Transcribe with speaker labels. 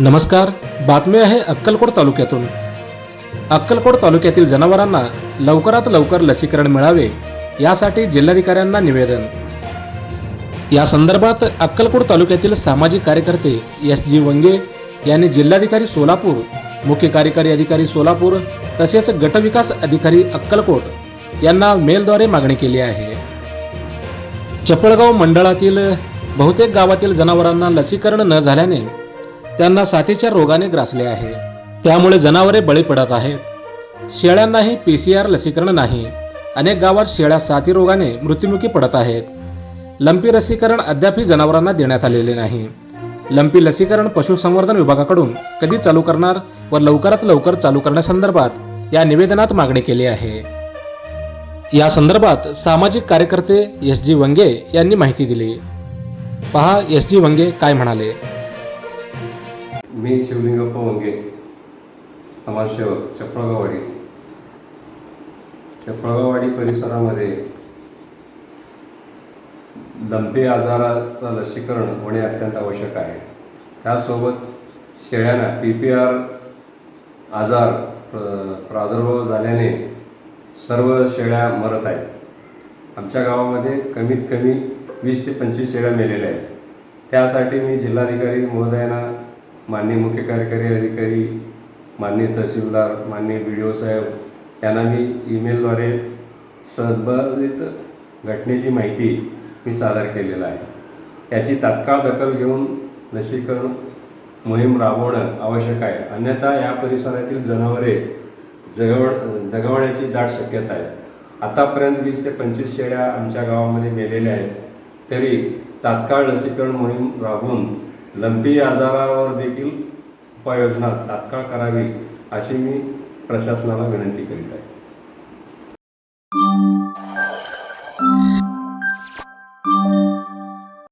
Speaker 1: नमस्कार बातमी आहे अक्कलकोट तालुक्यातून. अक्कलकोट तालुक्यातील जनावरांना लवकरात लवकर लसीकरण मिळावे यासाठी जिल्हाधिकाऱ्यांना निवेदन. या संदर्भात अक्कलकोट तालुक्यातील सामाजिक कार्यकर्ते एस जी वंगे यांनी जिल्हाधिकारी सोलापूर मुख्य कार्यकारी अधिकारी सोलापूर तसेच गटविकास अधिकारी अक्कलकोट यांना मेलद्वारे मागणी केली आहे. चपळगाव मंडळातील बहुतेक गावातील जनावरांना लसीकरण न झाल्याने त्यांना साथीच्या रोगाने ग्रासले आहे. त्यामुळे जनावरे बळी पडत आहेत. शेळ्यांनाही पी सी आर लसीकरण नाही. अनेक गावात शेळ्या साथी रोगाने मृत्युमुखी पडत आहेत. लंपी लसीकरण अद्यापही जनावरांना देण्यात आलेले नाही. लंपी लसीकरण पशुसंवर्धन विभागाकडून कधी चालू करणार व लवकरात लवकर चालू करण्यासंदर्भात या निवेदनात मागणी केली आहे. या संदर्भात सामाजिक कार्यकर्ते एस जी वंगे यांनी माहिती दिली. पहा एस जी वंगे काय म्हणाले.
Speaker 2: मी शिवलिंगप्पा वंगे समाजसेवक चपळगाववाडी. चपळगाववाडी परिसरामध्ये लंपी आजाराचं लसीकरण होणे अत्यंत आवश्यक आहे. त्यासोबत शेळ्यांना पी पी आर आजार प्र प्रादुर्भाव झाल्याने सर्व शेळ्या मरत आहेत. आमच्या गावामध्ये कमीत कमी वीस ते पंचवीस शेळ्या मेलेल्या आहेत. त्यासाठी मी जिल्हाधिकारी महोदयांना माननीय मुख्य कार्यकारी अधिकारी माननीय तहसीलदार माननीय बी डी ओ साहेब यांना मी ईमेलद्वारे संबंधित घटनेची माहिती मी सादर केलेलं आहे. याची तात्काळ दखल घेऊन लसीकरण मोहीम राबवणं आवश्यक आहे. अन्यथा या परिसरातील जनावरे जगव दगवण्याची दाट शक्यता आहे. आतापर्यंत वीस ते पंचवीस शेळ्या आमच्या गावामध्ये मेलेल्या आहेत. तरी तात्काळ लसीकरण मोहीम राबवून लंपी आजारावर देखील उपाययोजना तात्काळ करावी अशी मी प्रशासनाला विनंती करीत आहे.